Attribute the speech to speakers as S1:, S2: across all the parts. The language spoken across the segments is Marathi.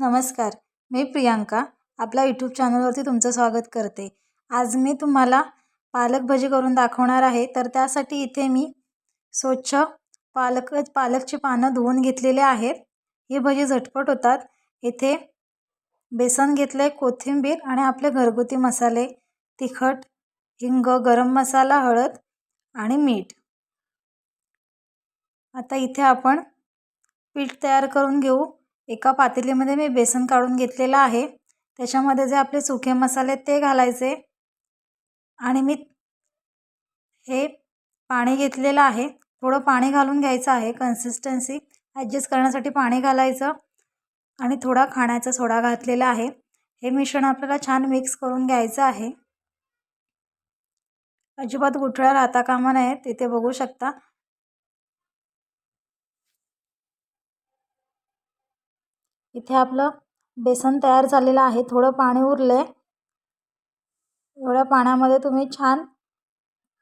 S1: नमस्कार मी प्रियांका आपल्या यूट्यूब चॅनलवरती तुमचं स्वागत करते. आज मी तुम्हाला पालक भजी करून दाखवणार आहे तर त्यासाठी इथे मी स्वच्छ पालक पालकची पानं धुवून घेतलेले आहेत. ही भजी झटपट होतात. इथे बेसन घेतलं आहे कोथिंबीर आणि आपले घरगुती मसाले तिखट हिंग गरम मसाला हळद आणि मीठ. आता इथे आपण पीठ तयार करून घेऊ. एका पातेलीमध्ये मी बेसन काढून घेतलेलं आहे. त्याच्यामध्ये जे आपले सुखे मसाले ते घालायचे. आणि मी हे पाणी घेतलेलं आहे. थोडं पाणी घालून घ्यायचं आहे. कन्सिस्टन्सी ॲडजस्ट करण्यासाठी पाणी घालायचं. आणि थोडा खाण्याचा सोडा घातलेला आहे. हे मिश्रण आपल्याला छान मिक्स करून घ्यायचं आहे. अजिबात गुठळ्या राहता कामा नये. तिथे बघू शकता. इथे आपलं बेसन तयार झालेलं आहे. थोडं पाणी उरलं आहे एवढ्या पाण्यामध्ये तुम्ही छान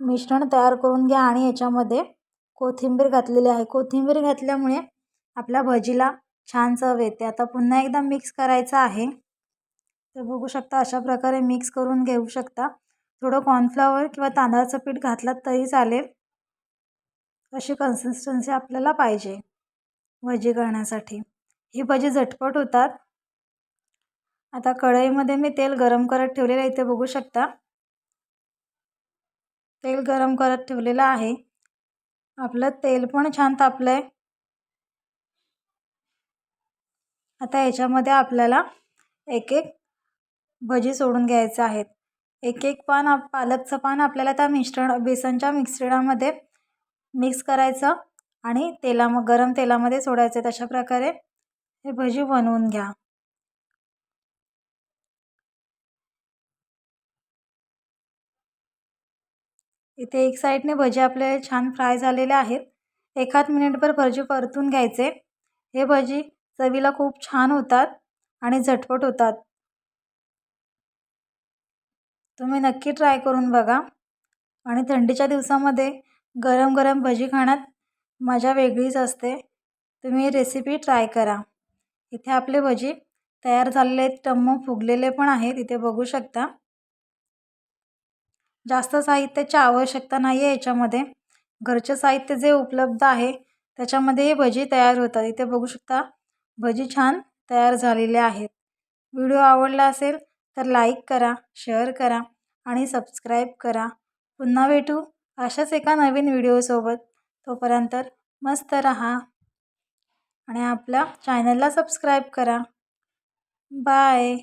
S1: मिश्रण तयार करून घ्या आणि याच्यामध्ये कोथिंबीर घातलेली आहे. कोथिंबीर घातल्यामुळे आपल्या भजीला छान चव येते. आता पुन्हा एकदा मिक्स करायचं आहे. तर बघू शकता अशा प्रकारे मिक्स करून घेऊ शकता. थोडं कॉर्नफ्लॉवर किंवा तांदळाचं पीठ घातलात तरी चालेल. अशी कन्सिस्टन्सी आपल्याला पाहिजे. भजी करण्यासाठी. ही भजी झटपट होतात. आता कढईमध्ये मी तेल गरम करत ठेवलेलं आहे इथे बघू शकता. तेल गरम करत ठेवलेलं आहे. आपलं तेल पण छान तापलं आहे आता याच्यामध्ये आपल्याला एक एक भजी सोडून घ्यायचं आहेत. एक एक पान पालकचं पान आपल्याला त्या मिश्रण बेसनच्या मिश्रणामध्ये मिक्स करायचं आणि तेला गरम तेलामध्ये सोडायचं तशा प्रकारे. हे भजी बनवून घ्या. इथे एक साईडने भजी आपले छान फ्राय झालेले आहेत. एखाद मिनिटभर भजी परतून घ्यायचे. हे भजी चवीला खूप छान होतात आणि झटपट होतात. तुम्ही नक्की ट्राय करून बघा. आणि थंडीच्या दिवसामध्ये गरम गरम भजी खाण्यात मजा वेगळीच असते. तुम्ही रेसिपी ट्राय करा. इथे आपले भजी तयार झालेले आहेत. टम्म फुगलेले पण आहेत. इथे बघू शकता. जास्त साहित्याची आवश्यकता नाही आहे याच्यामध्ये. घरचे साहित्य जे उपलब्ध आहे त्याच्यामध्ये हे भजी तयार होतात. इथे बघू शकता भजी छान तयार झालेले आहेत. व्हिडिओ आवडला असेल तर लाईक करा शेअर करा आणि सबस्क्राईब करा. पुन्हा भेटू अशाच एका नवीन व्हिडिओसोबत. तोपर्यंत मस्त रहा. आणि आपल्या चॅनलला सबस्क्राईब करा. बाय